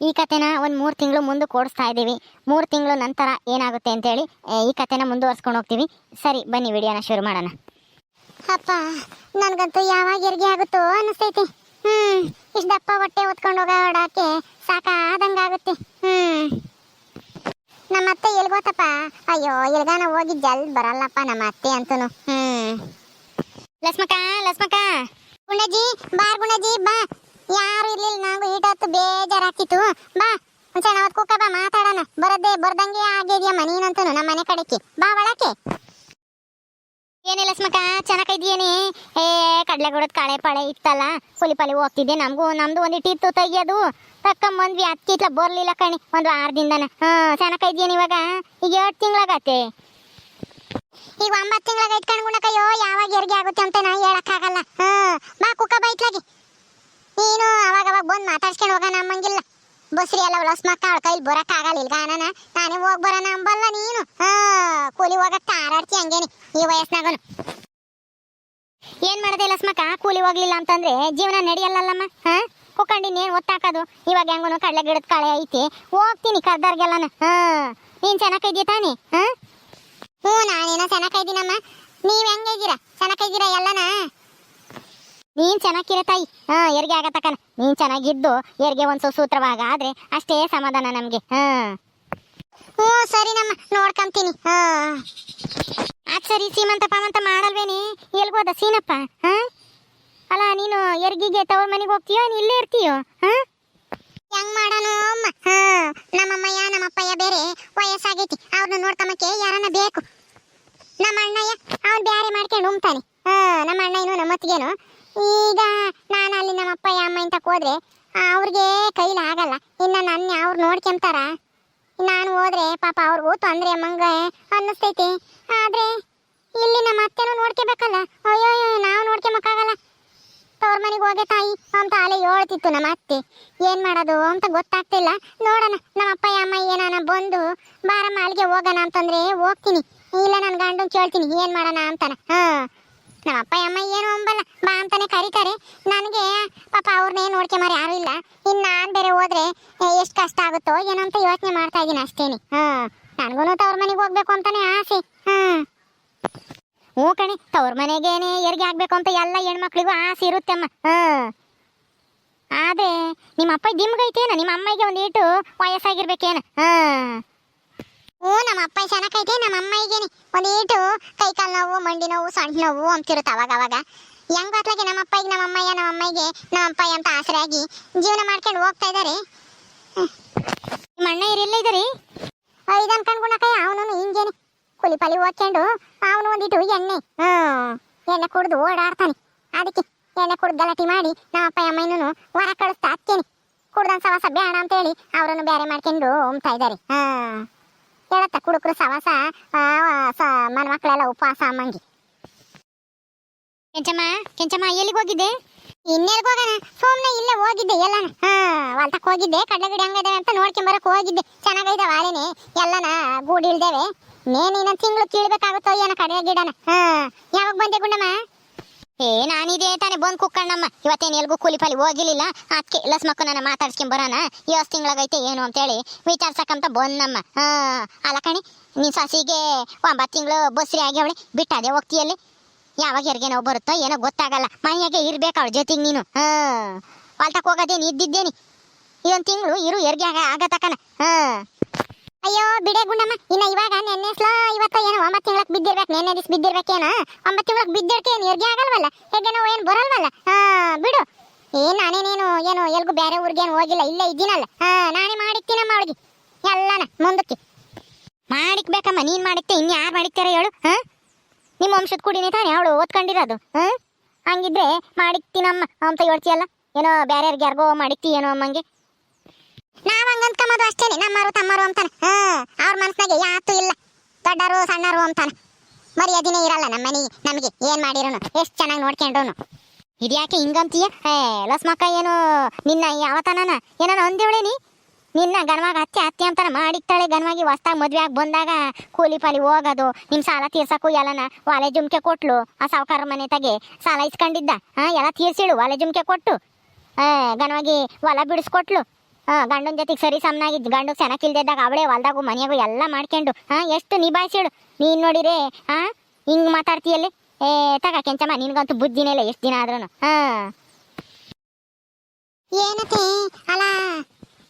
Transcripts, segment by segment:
ಈ ಕತೆನ ಒಂದು ಮೂರು ತಿಂಗಳು ಮುಂದೆ ಓಡಿಸ್ತಾ ಇದ್ದೀವಿ. ಮೂರು ತಿಂಗಳು ನಂತರ ಏನಾಗುತ್ತೆ ಅಂತೇಳಿ ಈ ಕತೆನ ಮುಂದುವರ್ಸ್ಕೊಂಡು ಹೋಗ್ತೀವಿ. ಸರಿ, ಬನ್ನಿ ವಿಡಿಯೋನ ಶುರು ಮಾಡೋಣ. ಅಪ್ಪ, ನನಗಂತೂ ಯಾವಾಗ ಹೆರಿಗೆ ಆಗುತ್ತೋ ಅನಿಸ್ತೈತಿ. ಹ್ಮ್, ಇಷ್ಟು ದಪ್ಪ ಹೊಟ್ಟೆ ಹೊತ್ಕೊಂಡು ಹೋಗೋಡಕ್ಕೆ ಸಾಕಾದಂಗಾಗುತ್ತೆ. ಹ್ಮ್. ನಮ್ಮ ಅತ್ತೆ ಎಲ್ಗೋತಪ್ಪ, ಅಯ್ಯೋ, ಎಲ್ಗಾನ ಹೋಗಿ ಜಲ್ ಬರಲ್ಲಪ್ಪ ನಮ್ಮ ಅತ್ತೆ ಅಂತನು. ಹ್ಮ್. ಲಸ್ಮಕ್ಕ ಲಸ್ಮಕ್ಕ ಗುಣಜಿ ಬಾರ್ ಗುಣಜಿ, ಬಾ. ಯಾರು ಇರ್ಲಿಲ್ಲ ನಂಗೂ ಈಟೊತ್ತು ಬೇಜಾರಾಗ್ತಿತ್ತು. ಬಾ, ಒಂದ್ಸಲ ನಾವತ್ ಕುಕ್ಕ ಬಾ, ಮಾತಾಡೋಣ. ಬರದೇ ಬರ್ದಂಗೆ ಆಗಿದ್ಯಮ್ಮ ನೀನಂತನು, ನಮ್ಮ ಮನೆ ಕಡೆಗೆ. ಬಾ ಒಳಕ್ಕೆ. ಏನಿಲ್ಲ ಸ್ಮಕ ಚೆನ್ನಾಗಿದ್ಯೇನೆ ಏ ಕಡ್ಲೆ ಗುಡದ ಕಾಳೆ ಪಳೆ ಇತ್ತಲ್ಲ, ಪುಲಿ ಪಾಲಿ ಹೋಗ್ತಿದ್ದೆ ನಮಗೂ. ನಮ್ದು ಒಂದು ಇಟ್ಟಿತ್ತು ತೆಗಿಯೋದು. ತಕ್ಕಂಬಂದ್ವಿ ಅದಕ್ಕೆ ಇತ್ಲ, ಬರ್ಲಿಲ್ಲ ಕಣಿ, ಒಂದು ವಾರದಿಂದನ. ಹಾ ಚೆನ್ನಾಗಿದ್ಯೇನಿ ಇವಾಗ. ಈಗ ಎರಡು ತಿಂಗಳಾಗತ್ತೆ. ಈಗ ಒಂಬತ್ತು ತಿಂಗಳಾಗ ಇಟ್ಕೊಂಡು ಗುಣಕಯ್ಯೋ ಯಾವಾಗ ಹೆರಿಗೆ ಆಗುತ್ತೆ ಅಂತ ನಾ ಹೇಳಕ್ಕಾಗಲ್ಲ. ಹಾ, ಬಾ ಕುಕ್ಕ ಬೈತ್ಲಾಗಿ ಬಂದು ಮಾತಾಡ್ಸ್ಕೊಂಡು ಹೋಗ ನಮ್ಮಂಗಿಲ್ಲ ಬಸ್ರಿ ಎಲ್ಲ ಉಳಸ್ ಮಕ್ಕ ಅಳ್ಕ ಕೈಲಿ ಬರಕ್ ಆಗಲ್ಲ ಇಲ್ಗ ನಾನ ನಾನೇ ಹೋಗ್ ಬರೋಣ ಅಂಬಲ್ಲ ನೀನು. ಹಾ, ಕೂಲಿ ಹೋಗಕ್ ತಾರಾಡ್ತಿ ಹಂಗೇನಿ ಈ ವಯಸ್ಸಿನಾಗನು ಏನ್ ಮಾಡದೆ ಲಸ್ಮಕ್ಕ? ಕೂಲಿ ಹೋಗ್ಲಿಲ್ಲ ಅಂತಂದ್ರೆ ಜೀವನ ನಡೆಯಲ್ಲಲ್ಲಮ್ಮ? ಹಾ ಕುಕ್ಕಂಡಿನೇನ್ ಒತ್ತಾಕದು? ಇವಾಗ ಹೆಂಗನು ಕಡಲೆ ಗಿಡದ ಕಳೆ ಐತಿ. ಹೋಗ್ತೀನಿ ಕರ್ದಾರ್ಗೆಲ್ಲನ. ಹಾ, ನೀನ್ ಚೆನ್ನಾಗಿದ್ಯ ತಾನೆ? ಹಾ? ಹ್ಞೂ, ನಾನೇನೋ ಚೆನ್ನಾಗಿದ್ದೀನಮ್ಮ ನೀವ್ ಹೆಂಗಿದ್ದೀರಾ ಚೆನ್ನಾಗಿದ್ದೀರಾ ಎಲ್ಲನ? ನೀನ್ ಚೆನ್ನಾಗಿರ ತಾಯಿ. ಹಾ ಹೆರಿಗೆ ಆಗತ್ತಕ್ಕನ ನೀನ್ ಚೆನ್ನಾಗಿದ್ದು ಹೆರಿಗೆ ಒಂದ್ ಸೂತ್ರವಾಗ ಆದ್ರೆ ಅಷ್ಟೇ ಸಮಾಧಾನ ನಮ್ಗೆ. ಹಾ. ಹ್ಞೂ, ಸರಿ ನಮ್ಮ, ನೋಡ್ಕೊಂತೀನಿ. ಹಾ. ಅದ್ ಸರಿ, ಸೀಮಂತ ಪಾಮಂತ ಮಾಡಲ್ವೇನಿ ಎಲ್ಗೋದ ಸೀನಪ್ಪ? ಹಾ? ಅಲ್ಲ, ನೀನು ಎರ್ಗಿಗೆ ತವ್ರ ಮನೆಗೆ ಹೋಗ್ತೀಯೋ ನೀನು ಇಲ್ಲೇ ಇರ್ತೀಯೋ? ಹಾ? ಹೆಂಗ್ ಮಾಡೋನು ಅಮ್ಮ? ಹಾ, ನಮ್ಮಮ್ಮಯ್ಯ, ನಮ್ಮಪ್ಪಯ್ಯ ಬೇರೆ ವಯಸ್ಸಾಗೈತಿ. ಅವ್ರನ್ನ ನೋಡ್ಕೊಂಬಕ್ಕೆ ಯಾರನ್ನ ಬೇಕು? ನಮ್ಮ ಅಣ್ಣಯ್ಯ ಅವ್ನು ಬ್ಯಾರೆ ಮಾಡ್ಕೊಂಡು ಉಮ್ತಾನೆ. ಹಾ ನಮ್ಮ ಅಣ್ಣ ಏನು ನಮ್ಮ ಅತ್ತಿಗೇನು ಈಗ ನಾನು ಅಲ್ಲಿ ನಮ್ಮ ಅಪ್ಪ ಅಮ್ಮ ಅಂತ ಹೋದ್ರೆ ಅವ್ರಿಗೆ ಕೈಲಿ ಆಗಲ್ಲ. ಇನ್ನ ನನ್ನ ಅವ್ರು ನೋಡ್ಕೊಂತಾರ ನಾನು ಹೋದ್ರೆ ಪಾಪ ಅವ್ರಿಗೂ ತೊಂದ್ರೆ ಅಮ್ಮಂಗ ಅನ್ನಿಸ್ತೈತಿ. ಆದ್ರೆ ಇಲ್ಲಿ ನಮ್ಮ ಅತ್ತೆನೂ ನೋಡ್ಕೋಬೇಕಲ್ಲ. ಅಯ್ಯೋ ನಾವು ನೋಡ್ಕೊಂಬಕ್ಕಾಗಲ್ಲ ತವ್ರ ಮನೆಗೆ ಹೋಗೆ ತಾಯಿ ಅಂತ ಅಲೆ ಹೇಳ್ತಿತ್ತು ನಮ್ಮ ಅತ್ತೆ. ಏನ್ ಮಾಡೋದು ಅಂತ ಗೊತ್ತಾಗ್ತಿಲ್ಲ. ನೋಡೋಣ, ನಮ್ಮ ಅಪ್ಪ ಅಮ್ಮ ಏನಾನ ಬಂದು, ಬಾರಮ್ಮ, ಅಲ್ಲಿಗೆ ಹೋಗೋಣ ಅಂತಂದ್ರೆ ಹೋಗ್ತೀನಿ. ಇಲ್ಲ ನನ್ನ ಗಂಡನ್ ಕೇಳ್ತೀನಿ, ಏನ್ ಮಾಡೋಣ ಅಂತಾನ. ಹಾ. ನಮ್ಮ ಅಪ್ಪ ಅಮ್ಮ ಏನು ಅಂಬಲ್ಲ. ಬಾ ಅಂತಾನೆ ಕರೀತಾರೆ. ನನಗೆ ಪಾಪ ಅವ್ರನ್ನೇ ನೋಡ್ಕೊಂಬಾರ ಯಾರು ಇಲ್ಲ. ಇನ್ನು ನಾನು ಬೇರೆ ಹೋದ್ರೆ ಎಷ್ಟು ಕಷ್ಟ ಆಗುತ್ತೋ ಏನೋ ಅಂತ ಯೋಚನೆ ಮಾಡ್ತಾ ಇದ್ದೀನಿ ಅಷ್ಟೇನೆ. ಹಾ ನನಗೂ ತವ್ರ ಮನೆಗೆ ಹೋಗ್ಬೇಕು ಅಂತಾನೆ ಆಸೆ. ಹಾಂ. ಹ್ಞೂ ಕಣೆ, ತವ್ರ ಮನೆಗೇನೆ ಹೆರಿಗೆ ಆಗ್ಬೇಕು ಅಂತ ಎಲ್ಲ ಹೆಣ್ಮಕ್ಳಿಗೂ ಆಸೆ ಇರುತ್ತೆ ಅಮ್ಮ. ಹಾಂ. ಆದರೆ ನಿಮ್ಮ ಅಪ್ಪ ದಿಮ್ಗೈತೇನ ನಿಮ್ಮ ಅಮ್ಮಗೆ ಒಂದು ಇಟ್ಟು ವಯಸ್ಸಾಗಿರ್ಬೇಕೇನ. ಹಾ. ಹ್ಞೂ, ನಮ್ಮ ಅಪ್ಪ ಚೆನ್ನಾಗೈತೆ ನಮ್ಮ ಅಮ್ಮಗೇನೆ ಒಂದೇಟು ಕೈ ಕಾಲು ನೋವು, ಮಂಡಿ ನೋವು ಸಣ್ಣ ನೋವು ಅಂತಿರುತ್ತೆ ಅವಾಗ ಅವಾಗ. ಹೆಂಗ್ ಗೊತ್ತಾಗಿ ನಮ್ಮ ಅಪ್ಪ ಈಗ ನಮ್ಮ ಅಮ್ಮಯ್ಯ, ನಮ್ಮ ಅಮ್ಮಗೆ, ನಮ್ಮ ಅಪ್ಪ ಅಂತ ಆಸರೆಯಾಗಿ ಜೀವನ ಮಾಡ್ಕೊಂಡು ಹೋಗ್ತಾ ಇದ್ದಾರೆ ನಿಮ್ಮ ಅಣ್ಣ ಇರಲ್ಲ ಇದ್ರಿ ಐದು ಅವನು ಹಿಂಗೇನೆ. ಕುಲಿ ಪಲಿ ಓದ್ಕೊಂಡು, ಅವನು ಒಂದಿಟ್ಟು ಎಣ್ಣೆ, ಹ್ಮ್, ಎಣ್ಣೆ ಕುಡ್ದು ಓಡಾಡ್ತಾನೆ. ಅದಕ್ಕೆ ಎಣ್ಣೆ ಕುಡ್ದು ಗಲಾಟೆ ಮಾಡಿ ನಮ್ಮ ಅಪ್ಪ ಅಮ್ಮನೂ ಹೊರ ಕಳಿಸ್ತಾ ಹತ್ತೇನೆ ಕುಡ್ದನ್ ಸವಾಸ ಬೇಡ ಅಂತೇಳಿ ಅವರನ್ನು ಬೇರೆ ಮಾಡ್ಕೊಂಡು ಹೋಗ್ತಾ ಇದ್ದಾರೆ ಹಾ ಹೇಳತ್ತ ಕುಡುಕರು ಸವಾಸ ಮನ ಮಕ್ಕಳೆಲ್ಲ ಉಪವಾಸ ಅಮ್ಮಂಗಿ ಕೆಂಚಮ್ಮ ಕೆಂಚಮ್ಮ, ಎಲ್ಲಿಗೆ ಹೋಗಿದ್ದೆ? ಇನ್ನೆಲ್ಗೆ ಹೋಗೋಣ? ಸೋಮ್ನೆ ಇಲ್ಲೇ ಹೋಗಿದ್ದೆ ಎಲ್ಲನ. ಹಾ, ಹೊಲ್ತಕ್ ಹೋಗಿದ್ದೆ ಕಡ್ಲೆ ಗಿಡ ಹಂಗಿದಾವೆ ಅಂತ ನೋಡ್ಕೊಂಬರಕ್ ಹೋಗಿದ್ದೆ. ಚೆನ್ನಾಗೈದಾವ ಆಳೆನೆ ಎಲ್ಲನ ಗೂಡಿ ಇಳ್ದೇವೆ. ನೇನು ಇನ್ನೊಂದು ತಿಂಗಳು ಕೀಳ್ಬೇಕಾಗುತ್ತೋ ಏನೋ ಕಡಲೆ ಗಿಡನ ಹಾ, ಯಾವಾಗ ಬಂದೆ ಗುಂಡಮ್ಮ? ಏ, ನಾನಿದೆ ತಾನೆ ಬಂದ್ ಕುಕ್ಕಣ್ಣಮ್ಮ. ಇವತ್ತೇನು ಎಲ್ಗೂ ಕೂಲಿ ಪಾಲಿ ಹೋಗಿಲಿಲ್ಲ ಅದಕ್ಕೆ ಲಸ್ಮಕ್ಕ ನನ್ನ ಮಾತಾಡ್ಸ್ಕೊಂಡ್ ಬರೋಣ. ಇವತ್ತು ತಿಂಗಳಾಗೈತೆ ಏನು ಅಂತೇಳಿ ವಿಚಾರ್ಸಕ್ಕಂತ ಬಂದಮ್ಮ. ಹಾ, ಅಲ್ಲ ಕಣಿ, ನಿನ್ ಸಸಿಗೆ ಒಂಬತ್ತು ತಿಂಗಳು ಬಸ್ರಿ ಆಗ್ಯಾವ್ಳಿ, ಬಿಟ್ಟಾದೇ ಹೋಗ್ತಿಯಲ್ಲಿ? ಯಾವಾಗ ಹೆರಿಗೆ ನೋವು ಬರುತ್ತೋ ಏನೋ ಗೊತ್ತಾಗಲ್ಲ. ಮನೆಯಾಗೆ ಇರ್ಬೇಕು ಅವಳ ಜೊತೆಗೆ ನೀನು. ಹಾ, ಹೊಲ್ತಕ್ ಹೋಗೋದೇನು ಇದ್ದಿದ್ದೇನಿ? ಇದೊಂದು ತಿಂಗಳು ಇರು, ಹೆರಿಗೆ ಆಗ ಆಗತಕ್ಕನ. ಹಾ. ಅಯ್ಯೋ, ಬಿಡೆ ಗುಂಡಮ್ಮ, ಇನ್ನ ಇವಾಗ ನೆನ್ನೆಸ್ಲೋ ಇವತ್ತ ಏನೋ ಒಂಬತ್ತು ತಿಂಗಳಕ್ ಬಿದ್ದಿರ್ಬೇಕು, ನೆನ್ನೆ ದಿಸ್ ಬಿದ್ದಿರ್ಬೇಕೇನ? ಒಂಬತ್ತು ತಿಂಗಳಕ್ ಬಿದ್ದಿರ್ಕೆ ಏನು ಆಗಲ್ವಲ್ಲ? ಹೇಗೆ ನಾವು ಏನು ಬರಲ್ವಲ್ಲ? ಹಾ, ಬಿಡು. ಏನ್, ನಾನೇನೇನು ಏನು ಎಲ್ಗೂ ಬೇರೆ ಊರಿಗೇನು ಹೋಗಿಲ್ಲ, ಇಲ್ಲೇ ಇದ್ದೀನಲ್ಲ. ಹಾ, ನಾನೇ ಮಾಡಿಕ್ತೀನಮ್ಮ ಅವಳಿಗೆ. ಎಲ್ಲನ, ಮುಂದಕ್ಕೆ. ಮಾಡಿಕ್ಬೇಕಮ್ಮ, ನೀನ್ ಮಾಡಿಕ್ತೆ, ಇನ್ ಯಾರು ಮಾಡಿಕ್ತಾರೆ ಹೇಳು, ಹಾ? ನಿಮ್ಮ ವಂಶದ ಕುಡಿನೇ ತಾನೇ ಅವಳು ಓದ್ಕೊಂಡಿರೋದು, ಹಾ? ಹಂಗಿದ್ರೆ ಮಾಡಿಕ್ತೀನಮ್ಮ, ಅಂತ ಹೇಳ್ತೀಯಲ್ಲ? ಏನೋ ಬೇರೆಯವ್ರಿಗೆ ಯಾರಿಗೋ ಮಾಡಿಕ್ತಿ ಏನೋ ಅಮ್ಮಂಗೆ. ನಾವ್ ಹಂಗಂತ್ಕೊಂಬೋದು ಅಷ್ಟೇನೆ ನಮ್ಮರು ತಮ್ಮರು ಅಂತಾನೆ. ಹಾ, ಅವ್ರ ಮನಸ್ನಾಗೆ ಯಾತು ಇಲ್ಲ. ದೊಡ್ಡರು ಸಣ್ಣರು ಅಂತಾನೆ. ಮರ್ಯಾದಿನೇ ಇರಲ್ಲ ನಮ್ಮ ಮನೆ, ನಮಗೆ. ಏನ್ ಮಾಡಿರೋನು? ಎಷ್ಟು ಚೆನ್ನಾಗಿ ನೋಡ್ಕೊಂಡ್ರು ಇದ್ಯಾಕೆ ಹಿಂಗಂತೀಯ? ಏ ಲಸ್ಮಕ್ಕ ಏನು ನಿನ್ನ ಯಾವತನನ ಏನೋ ನೀ? ನಿನ್ನ ಗನ್ವಾಗ ಹತ್ತಿ ಹತ್ತಿ ಅಂತಾನ ಮಾಡಿಕ್ತಾಳೆ ಗನ್ವಾಗಿ. ಹೊಸ್ದಾಗ ಮದ್ವೆ ಆಗಿ ಬಂದಾಗ ಕೂಲಿ ಪಾಲಿ ಹೋಗೋದು. ನಿಮ್ಮ ಸಾಲ ತೀರ್ಸಕ್ಕೂ ಎಲ್ಲನ ವಾಲೆ ಜುಮ್ಕೆ ಕೊಟ್ಲು. ಆ ಸಾವುಕಾರ ಮನೆ ತಗೆ ಸಾಲ ಇಸ್ಕೊಂಡಿದ್ದ. ಹಾ, ಎಲ್ಲ ತೀರ್ಸಿಳು, ವಾಲೆ ಜುಮ್ಕೆ ಕೊಟ್ಟು. ಗನ್ವಾಗಿ ಹೊಲ ಬಿಡಿಸ್ಕೊಟ್ಲು. ಗಂಡನ ಜೊತೆಗೆ ಸರಿ ಸಮನಾಗಿ ಗಂಡು ಚೆನ್ನಾಗಿಲ್ದಿದ್ದಾಗ ಅವಳೇ ಹೊಲ್ದಾಗು ಮನೆಯಾಗು ಎಲ್ಲ ಮಾಡ್ಕೊಂಡು. ಹಾ ಎಷ್ಟು ನಿಭಾಯಿಸಿಡು ನೀನ್ ನೋಡಿರಿ ಹಾ ಹಿಂಗ್ ಮಾತಾಡ್ತೀಯಲ್ಲಿ ಏ ತಗ ಕೆಂಚಮ್ಮ ನಿನ್ಗಂತೂ ಬುದ್ಧಿನೇ ಇಲ್ಲ ಎಷ್ಟು ದಿನ ಆದ್ರೂ ಹಾ. ಏನತ್ತೆ? ಅಲ್ಲ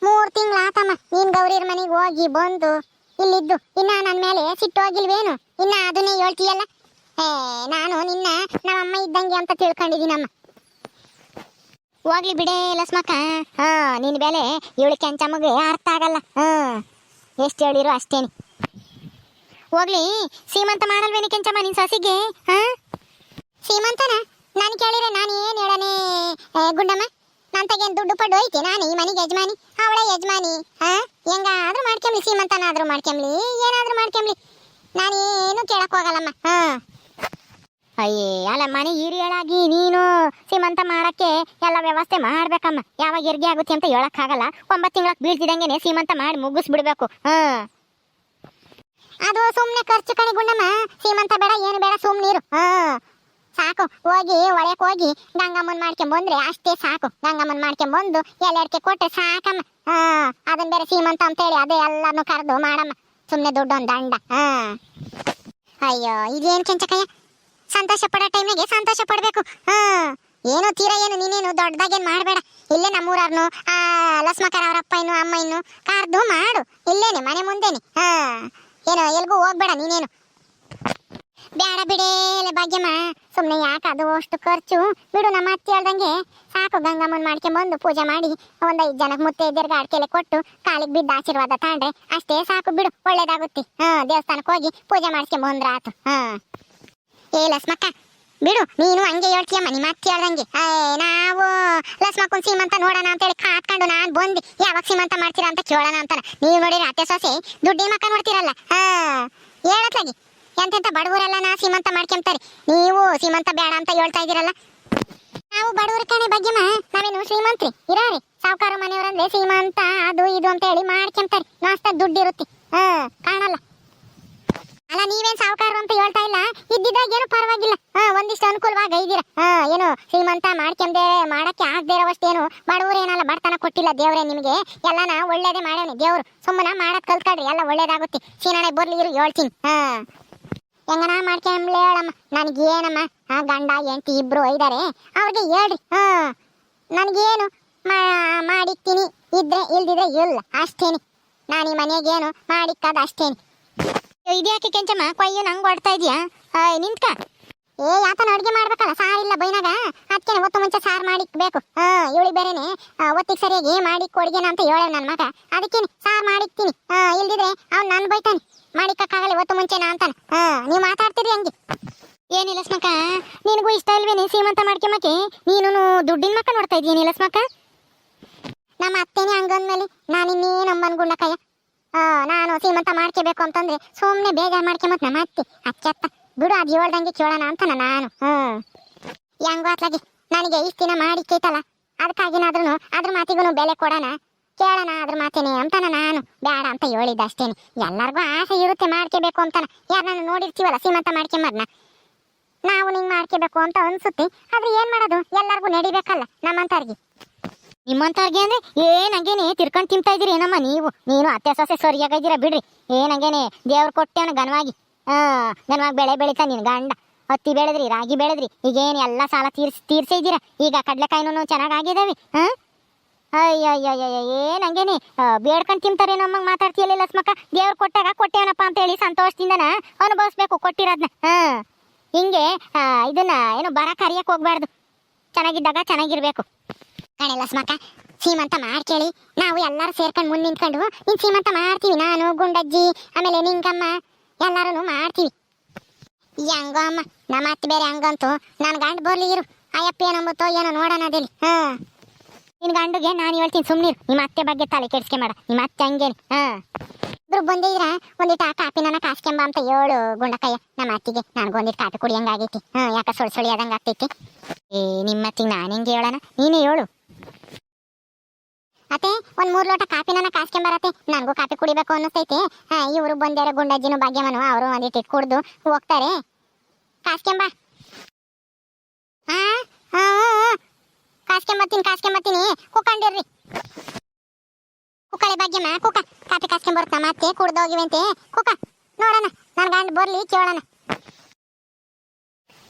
ಮೂರ್ ತಿಂಗಳ ಆತಮ್ಮ. ನೀನ್ ಗೌರಿಯರ್ ಮನೆಗೆ ಹೋಗಿ ಬಂದು ಇಲ್ಲಿದ್ದು. ಇನ್ನ ನನ್ ಮೇಲೆ ಸಿಟ್ಟು ಹೋಗಿಲ್ವೇನು ಇನ್ನ ಅದನ್ನೇ ಹೇಳ್ತೀಯಲ್ಲ? ಏ ನಾನು ನಿನ್ನ ನಮ್ಮಮ್ಮ ಇದ್ದಂಗೆ ಅಂತ ತಿಳ್ಕೊಂಡಿದ್ದೀನಮ್ಮ. ಹೋಗ್ಲಿ ಬಿಡೇ ಲಸ್ಮಕ್ಕ. ಹಾ. ನಿನ್ ಬೆಲೆ ಇವಳು ಕೆಂಚಮ್ಮಗೆ ಅರ್ಥ ಆಗಲ್ಲ. ಹಾ, ಎಷ್ಟು ಹೇಳಿರೋ ಅಷ್ಟೇನಿ. ಹೋಗ್ಲಿ, ಸೀಮಂತ ಮಾಡಲ್ವೇನಿ ಕೆಂಚಮ್ಮ ನಿನ್ ಸಸಿಗೆ? ಹಾ? ಸೀಮಂತನ? ನಾನು ಕೇಳಿದ್ರೆ ನಾನು ಏನು ಹೇಳನೆ ಗುಂಡಮ್ಮ ನನ್ನ ತಗೇನು ದುಡ್ಡು ಪಡ್ಡು, ಹೋಯ್ತಿ? ನಾನು ಈ ಮನೆಗೆ ಯಜಮಾನಿ? ಅವಳೇ ಯಜಮಾನಿ. ಹಾ? ಹೆಂಗಾದ್ರೂ ಮಾಡ್ಕೊಂಬ್ಲಿ ಸೀಮಂತನಾದ್ರೂ ಮಾಡ್ಕೊಂಬ್ಲಿ ಏನಾದರೂ ಮಾಡ್ಕೊಂಬ್ಲಿ ಏನು ಕೇಳಕ್ ಹೋಗಲ್ಲಮ್ಮ. ಹಾ. ಅಯ್ಯೇ, ಅಲ್ಲ ಮನೆ ಹಿರಿಯಳಾಗಿ ನೀನು ಸೀಮಂತ ಮಾಡಕ್ಕೆ ಎಲ್ಲ ವ್ಯವಸ್ಥೆ ಮಾಡ್ಬೇಕಮ್ಮ. ಯಾವಾಗ ಹೆರಿಗೆ ಆಗುತ್ತೆ ಅಂತ ಹೇಳಕ್ಕಾಗಲ್ಲ. ಒಂಬತ್ತು ತಿಂಗಳಕ್ಕೆ ಬೀಳ್ತಿದಂಗೆನೆ ಸೀಮಂತ ಮಾಡಿ ಮುಗಿಸ್ಬಿಡ್ಬೇಕು. ಹಾ. ಅದು ಸುಮ್ಮನೆ ಖರ್ಚು ಕಣಿ ಗುಂಡಮ್ಮ ಸೀಮಂತ ಬೇಡ, ಏನು ಬೇಡ ಸುಮ್ಮನಿರು ಹಾ. ಸಾಕು, ಹೋಗಿ ಒಳಕ್ಕೆ ಹೋಗಿ, ಗಂಗಮ್ಮನ್ ಮಾಡ್ಕೊಂಡ್ ಬಂದ್ರೆ ಅಷ್ಟೇ ಸಾಕು. ಗಂಗಮ್ಮನ್ ಮಾಡ್ಕೊಂಬಂದು ಎಲ್ಲೆಡ್ಕೆ ಕೊಟ್ಟರೆ ಸಾಕಮ್ಮ. ಹಾ ಅದನ್ನ ಬೇರೆ ಸೀಮಂತ ಅಂತೇಳಿ ಅದೇ ಎಲ್ಲಾನು ಕರೆದು ಮಾಡಮ್ಮ. ಸುಮ್ಮನೆ ದೊಡ್ಡ ಒಂದು ದಂಡ. ಹಾ. ಅಯ್ಯೋ, ಇದೇನು ಕೆಂಚಕಯ್ಯ? ಸಂತೋಷ ಪಡೋ ಟೈಮಿಗೆ ಸಂತೋಷ ಪಡಬೇಕು ಹಾ. ಏನು ತೀರಾ ಏನು, ನೀನೇನು ದೊಡ್ಡದಾಗೇನು ಮಾಡಬೇಡ. ಇಲ್ಲೇ ನಮ್ಮೂರವ್ರನು, ಆ ಲಸ್ಮಕರ ಅವ್ರ ಅಪ್ಪ ಇನ್ನು, ಅಮ್ಮ ಇನ್ನು, ಕಾರ್ದು ಮಾಡು. ಇಲ್ಲೇನೆ, ಮನೆ ಮುಂದೆನೆ. ಹಾ. ಏನು, ಎಲ್ಗೂ ಹೋಗ್ಬೇಡ ನೀನೇನು. ಬೇಡ ಬಿಡೇ ಭಾಗ್ಯಮ್ಮ. ಸುಮ್ಮನೆ ಯಾಕೆ ಅದು ಅಷ್ಟು ಖರ್ಚು? ಬಿಡು, ನಮ್ಮ ಅತ್ತೆ ಹೇಳ್ದಂಗೆ. ಸಾಕು, ಗಂಗಮ್ಮನ್ ಮಾಡ್ಕೊಂಬಂದು ಪೂಜೆ ಮಾಡಿ ಒಂದೈದು ಜನಕ್ಕೆ ಮುತ್ತೆ ಎದ್ರಿಗೆ ಅಡ್ಕೆಲೆ ಕೊಟ್ಟು, ಕಾಲಿಗೆ ಬಿದ್ದ ಆಶೀರ್ವಾದ ತಾಂಡ್ರೆ, ಅಷ್ಟೇ ಸಾಕು ಬಿಡು, ಒಳ್ಳೇದಾಗುತ್ತೆ. ಹಾಂ ದೇವಸ್ಥಾನಕ್ಕೆ ಹೋಗಿ ಪೂಜೆ ಮಾಡ್ಕೊಂಬಂದ್ರೆ ಆತು. ಹಾ. ಏ ಲಸ್ಮಕ್ಕ, ಬಿಡು, ನೀನು ಹಂಗೆ ಹೇಳ್ತೀಯಮ್ಮ ನಿಮ್ಮ ಅತ್ತಿ ಹೇಳ್ದಂಗೆ. ನಾವು ಲಸ್ಮಕ್ಕನ್ ಸೀಮಂತ ನೋಡೋಣ ಅಂತ ಹೇಳಿ ಕಾತ್ಕೊಂಡು ನಾನು ಬಂದು ಯಾವಾಗ ಸೀಮಂತ ಮಾಡ್ತೀರಾ ಅಂತ ಕೇಳೋಣ ಅಂತಾನ. ನೀವು ನೋಡಿರಿ ಅತ್ತೆ ಸೊಸೆ, ದುಡ್ಡಿ ಮಕ್ಕ ನೋಡ್ತೀರಲ್ಲ ಹಾ, ಹೇಳತ್ಲಾಗಿ. ಎಂತೆಂತ ಬಡವರೆಲ್ಲ ನಾ ಸೀಮಂತ ಮಾಡ್ಕೊಂತಾರೆ ನೀವು ಸೀಮಂತ ಬೇಡ ಅಂತ ಹೇಳ್ತಾ ಇದ್ದೀರಲ್ಲ? ನಾವು ಬಡವರ ಕಣೆ ಮಾ, ನಾವೇನು ಶ್ರೀಮಂತ್ರಿ? ಇರಾರಿ ಸಾವುಕಾರ ಮನೆಯವರಂದ್ರೆ ಸೀಮಂತ, ಅದು ಇದು ಅಂತ ಹೇಳಿ ಮಾಡ್ಕೊಂತಾರೆ ನಾಷ್ಟ ದುಡ್ಡಿರುತ್ತೆ. ಹಾ, ಕಾಣಲ್ಲ. ಅಲ್ಲ, ನೀವೇನ್ ಸಾವುಕಾರ ಅಂತ ಹೇಳ್ತಾ ಇಲ್ಲ? ಇದ್ದಿದ್ದಾಗ ಏನು ಪರವಾಗಿಲ್ಲ. ಒಂದಿಷ್ಟು ಅನುಕೂಲವಾಗಿ ಐದಿರ ಹಾ, ಏನು ಶ್ರೀಮಂತ ಮಾಡ್ಕೊಂಡೆ ಮಾಡಕ್ಕೆ ಆಗದೆ ಇರೋವಷ್ಟೇನು? ಬಡವರು ಏನಲ್ಲ, ಬಡತನ ಕೊಟ್ಟಿಲ್ಲ ದೇವ್ರೆ ನಿಮಗೆ. ಎಲ್ಲಾನ ಒಳ್ಳೇದೇ ಮಾಡೇನಿ ದೇವ್ರು. ಸುಮ್ಮನ ಮಾಡೋದ್ ಕಲ್ತ್ಕೊಳ್ರಿ, ಎಲ್ಲ ಒಳ್ಳೇದಾಗುತ್ತೆ. ಸೀನಾಣೆ ಬರ್ಲಿ ಇರು, ಹೇಳ್ತೀನಿ. ಹಾ. ಹೆಂಗನ ಮಾಡ್ಕೊಂಬ್ಲೆ ಹೇಳಮ್ಮ? ಏನಮ್ಮ ಆ ಗಂಡ, ಹೆಂಡತಿ ಇಬ್ರು ಇದ್ದಾರೆ ಅವ್ರಿಗೆ ಹೇಳ್ರಿ. ಹಾ. ನನಗೇನು ಮಾಡಿಕ್ತೀನಿ. ಇದ್ರೆ ಇಲ್ದಿದ್ರೆ ಇಲ್ಲ. ಅಷ್ಟೇನೆ. ನಾನು ಈ ಮನೆಗೇನು ಮಾಡಿಕ್ಕದ ಅಷ್ಟೇನಿ. ಇದ್ಯಾಕೆ ಕೆಂಚಮ್ಮ ಕೊಯ್ಯು ನಂಗೆ ಹೊಡ್ತಾ ಇದೆಯಾ? ನಿಂತ್ಕ. ಏ ಯಾತನ ಅಡುಗೆ ಮಾಡ್ಬೇಕಲ್ಲ ಸಾರ್ ಇಲ್ಲ ಬೈನಾಗ? ಅದಕ್ಕೆ ಒತ್ತು ಮುಂಚೆ ಸಾರು ಮಾಡಿಕ್ಬೇಕು ಹಾಂ ಇವಳಿ ಬೇರೆನೆ ಒತ್ತಿಗೆ ಸರಿಯಾಗಿ ಮಾಡಿ ಕೊಡ್ಗೇನ ಅಂತ ಹೇಳ ನನ್ನ ಮಗ. ಅದಕ್ಕೇನೆ ಸಾರು ಮಾಡಿಕ್ತೀನಿ. ಹಾಂ ಇಲ್ದಿದ್ರೆ ಅವ್ನು ನಾನು ಬೈತಾನೆ. ಮಾಡಿಕ್ಕಾಗಲ್ಲ ಒತ್ತು ಮುಂಚೆನ ಅಂತಾನೆ. ಹಾಂ ನೀವು ಮಾತಾಡ್ತೀರಿ ಹಂಗೆ. ಏನಿಲ್ಲ ಸ್ಮಕ ನಿನಗೂ ಇಷ್ಟ ಇಲ್ವೇನೆ ಸೀಮಂತ ಮಾಡ್ಕೊಂಬಕ್ಕೆ ನೀನು ದುಡ್ಡಿನ ಮಕ್ಕ ನೋಡ್ತಾ ಇದೀನಿ ಲಸ್ಮಕ್ಕ ನಮ್ಮ ಅತ್ತೆನೇ ಹಂಗಂದ್ಮೇಲೆ ನಾನು ಇನ್ನೇನು ಅಮ್ಮನ್ ಗುಂಡಕಯ್ಯ ಆ, ನಾನು ಸೀಮಂತ ಮಾಡ್ಕೋಬೇಕು ಅಂತಂದ್ರೆ ಸುಮ್ಮನೆ ಬೇಗ ಮಾಡ್ಕೊಂಬತ್ ನಮ್ಮ ಅತ್ತಿ. ಅಚ್ಚತ್ತ ಬಿಡು, ಅದು ಹೇಳ್ದಂಗೆ ಕೇಳೋಣ ಅಂತ ನಾನು. ಹ್ಮ್ ಹೆಂಗೋ ಅತ್ಲಾಗಿ, ನನಗೆ ಇಷ್ಟು ದಿನ ಮಾಡಿಕ್ಕೈತಲ್ಲ ಅದಕ್ಕಾಗಿನಾದ್ರೂ ಅದ್ರ ಮಾತಿಗೂ ಬೆಲೆ ಕೊಡೋಣ. ಕೇಳೋಣ ಅದ್ರ ಮಾತೇನೆ ಅಂತಾನ ನಾನು. ಬೇಡ ಅಂತ ಹೇಳಿದ್ದ ಅಷ್ಟೇನೆ. ಎಲ್ಲರಿಗೂ ಆಸೆ ಇರುತ್ತೆ ಮಾಡ್ಕೋಬೇಕು ಅಂತಾನ. ಯಾರನ್ನ ನೋಡಿರ್ತೀವಲ್ಲ ಸೀಮಂತ ಮಾಡ್ಕೊಂಬದ್ನ? ನಾವು ನಿಂಗೆ ಮಾಡ್ಕೋಬೇಕು ಅಂತ ಅನ್ಸುತ್ತೆ. ಆದ್ರೆ ಏನ್ ಮಾಡೋದು? ಎಲ್ಲರಿಗೂ ನಡಿಬೇಕಲ್ಲ ನಮ್ಮಂತವ್ರಿಗೆ. ನಿಮ್ಮಂತವ್ರಿಗೆ ಅಂದ್ರೆ ಏನಂಗೇನೆ ತಿರ್ಕೊಂಡು ತಿಂತಾ ಇದೀರಿ ಏನಮ್ಮ ನೀವು? ನೀನು ಅತ್ತೆ ಸೊಸೆ ಸರಿಯಾಗಿದ್ದೀರಾ ಬಿಡ್ರಿ. ಏನಂಗೇನೆ ದೇವ್ರು ಕೊಟ್ಟೆವನ ಘನವಾಗಿ. ಹಾ ಘನವಾಗಿ ಬೆಳೆ ಬೆಳಿತಾ ನೀನ್ ಗಂಡ. ಹತ್ತಿ ಬೆಳೆದ್ರಿ ರಾಗಿ ಬೆಳೆದ್ರಿ ಈಗೇನು ಎಲ್ಲಾ ಸಾಲ ತೀರ್ಸ್ ತೀರ್ಸಿದ್ದೀರಾ ಈಗ ಕಡ್ಲೆಕಾಯಿನೂ ಚೆನ್ನಾಗಿ ಆಗಿದಾವೆ ಹಾ ಅಯ್ಯಯ್ಯಯ್ಯ ಏನಂಗೇನೆ ಬೇಡ್ಕೊಂಡು ತಿಂತಾರೆ ನಮ್ಮಂಗೆ ಮಾತಾಡ್ತೀಯಲ್ಲ ಲಸ್ಮಕ್ಕ ದೇವ್ರ ಕೊಟ್ಟಾಗ ಕೊಟ್ಟೇವನಪ್ಪ ಅಂತ ಹೇಳಿ ಸಂತೋಷದಿಂದನ ಅನುಭವಿಸ್ಬೇಕು ಕೊಟ್ಟಿರೋದ್ನ ಹಾ? ಹಿಂಗೆ ಆ, ಇದನ್ನ ಏನು ಬರ ಕರಿಯಕ್ಕೆ ಹೋಗ್ಬಾರ್ದು. ಚೆನ್ನಾಗಿದ್ದಾಗ ಚೆನ್ನಾಗಿರ್ಬೇಕು. ಕಣೆ ಲಸ್ಮಕ್ಕ ಸೀಮಂತ ಮಾಡ್ಕೇಳಿ ನಾವು ಎಲ್ಲಾರು ಸೇರ್ಕೊಂಡು ಮುಂದೆ ನಿಂತ್ಕೊಂಡು, ನೀನ್ ಸೀಮಂತ ಮಾಡ್ತೀವಿ, ನಾನು, ಗುಂಡಜ್ಜಿ, ಆಮೇಲೆ ನಿಂಗಮ್ಮ ಎಲ್ಲರೂ ಮಾಡ್ತೀವಿ. ಹೆಂಗೋ ಅಮ್ಮ ನಮ್ಮ ಅತ್ತೆ ಬೇರೆ ಹಂಗಂತೂ ನನ್ನ ಗಂಡ ಬರ್ಲಿ ಇರು. ಅಯ್ಯಪ್ಪ ಏನಂಬತ್ತೋ ಏನೋ ನೋಡೋಣ ಅದೇಲಿ ಹಾ. ನಿನ್ ಗಂಡುಗೆ ನಾನು ಹೇಳ್ತೀನಿ ಸುಮ್ನಿರು ನಿಮ್ಮ ಅತ್ತೆ ಬಗ್ಗೆ ತಲೆ ಕೆಡ್ಸ್ಕೊಂಬೇಡ ನಿಮ್ಮ ಅತ್ತೆ ಹಂಗೇನೆ ಹಾ. ಇಬ್ರು ಬಂದಿದ್ರ ಒಂದಿಟ್ಟು ಆ ಕಾಪಿ ನನ್ನ ಕಾಸ್ಕೆಂಬ ಅಂತ ಹೇಳು ಗುಂಡಕಯ್ಯ ನಮ್ಮ ಅತ್ತಿಗೆ ನನಗೊಂದಿಟ್ಟು ಕಾಪಿ ಕುಡಿಯಂಗಾಗೈತಿ. ಹಾ, ಯಾಕ ಸುಳ್ ಸುಳಿ ಆದಂಗೆ ಆಗ್ತೈತಿ ಏ, ನಿಮ್ಮ ಅತ್ತಿಗೆ ನಾನು ಹೆಂಗೆ ಹೇಳೋಣ? ನೀನೇ ಹೇಳು. ಅತ್ತೆ, ಒಂದ್ ಮೂರ್ ಲೋಟ ಕಾಪಿನ ಕಾಸ್ಕೊಂಬರತ್ತೆ ನನಗೂ ಕಾಫಿ ಕುಡಿಬೇಕು ಅನ್ನಿಸ್ತೈತೆ. ಇವರು ಬಂದಾರೆ ಗುಂಡಜ್ಜಿನ ಭಾಗ್ಯಮನು ಅವರು ಒಂದಿಟ್ಟು ಕುಡ್ದು ಹೋಗ್ತಾರೆ. ಕಾಸ್ಕೊಂಬ ಕಾಸ್ಕೊಂಬತ್ತೀನಿ ಕಾಸ್ಕೊಂಬತ್ತೀನಿ ಕುಕ್ಕಂಡಿರ್ರಿ ಕುಕ್ಕಳೆ ಭಾಗ್ಯಮ್ಮ ಕುಕ್ಕ ಕಾಫಿ ಕಾಸ್ಕೊಂಡ್ ಬರ್ತಾ ಮತ್ತೆ ಕುಡ್ದು ಹೋಗಿವಂತೆ ಕುಕ್ಕ ನೋಡೋಣ ನನ್ನ ಗಂಡ ಬರ್ಲಿ ಕೇಳೋಣ.